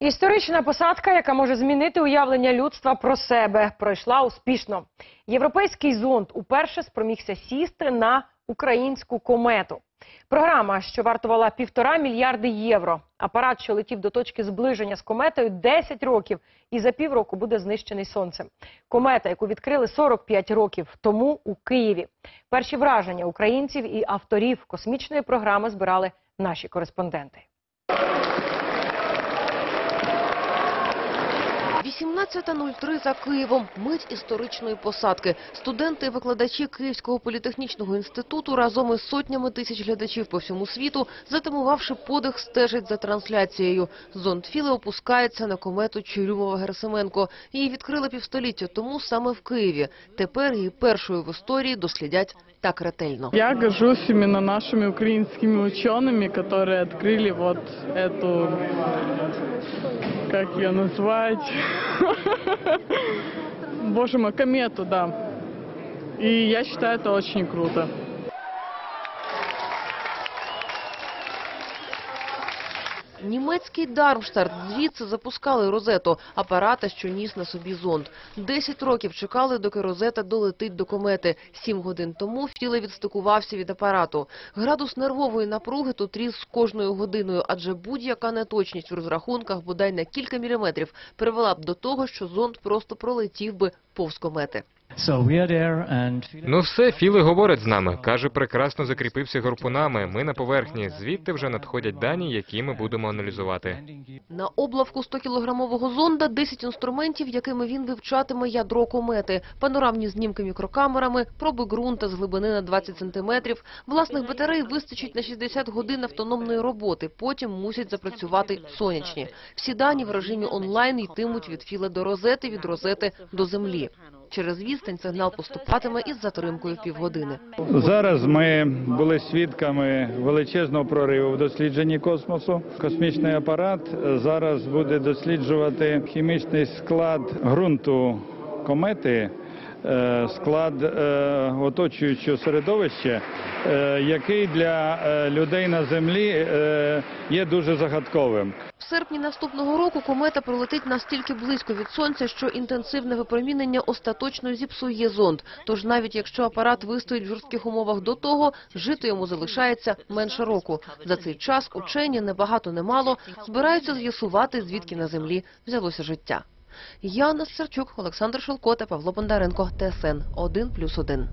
Історична посадка, яка може змінити уявлення людства про себе, пройшла успішно. Європейський зонд уперше спромігся сісти на українську комету. Програма, що вартувала півтора мільярди євро. Апарат, що летів до точки зближення з кометою 10 років, і за півроку буде знищений сонцем. Комета, яку відкрили 45 років тому у Києві. Перші враження українців і авторів космічної програми збирали наші кореспонденти. 18.03 за Києвом. Мить історичної посадки. Студенти і викладачі Київського політехнічного інституту разом із сотнями тисяч глядачів по всьому світу, затамувавши подих, стежать за трансляцією. Зонд Філи опускається на комету Чурюмова-Герасименко. Її відкрили півстоліття тому саме в Києві. Тепер її першою в історії дослідять так ретельно. Я горжусь именно нашими украинскими учеными, которые открыли вот эту, как ее назвать, Боже мой, комету, да. И я считаю это очень круто. Німецький Дармштадт звідси запускали розету, апарата, що ніс на собі зонд. Десять років чекали, доки розета долетить до комети. Сім годин тому Філе відстикувався від апарату. Градус нервової напруги тут ріс з кожною годиною, адже будь-яка неточність в розрахунках бодай на кілька міліметрів привела б до того, що зонд просто пролетів би повз комети. Ну все, Філи говорить з нами. Каже, прекрасно закріпився гарпунами. Ми на поверхні. Звідти вже надходять дані, які ми будемо аналізувати. На облавку 100-кілограмового зонда 10 інструментів, якими він вивчатиме ядро комети, панорамні знімки мікрокамерами, проби ґрунта з глибини на 20 сантиметрів. Власних батарей вистачить на 60 годин автономної роботи. Потім мусять запрацювати сонячні. Всі дані в режимі онлайн йтимуть від філа до розети, від розети до землі. Через відстань сигнал поступатиме із затримкою півгодини. Зараз ми були свідками величезного прориву в дослідженні космосу. Космічний апарат зараз буде досліджувати хімічний склад ґрунту комети, склад е, оточуючого середовища, е, який для е, людей на землі е, є дуже загадковим. В серпні наступного року комета пролетить настільки близько від сонця, що інтенсивне випромінення остаточно зіпсує зонд. Тож навіть якщо апарат вистоїть в жорстких умовах до того, жити йому залишається менше року. За цей час учені небагато немало збираються з'ясувати, звідки на землі взялося життя. Яна Серчук, Олександр Шелко та Павло Бондаренко, ТСН 1+,1.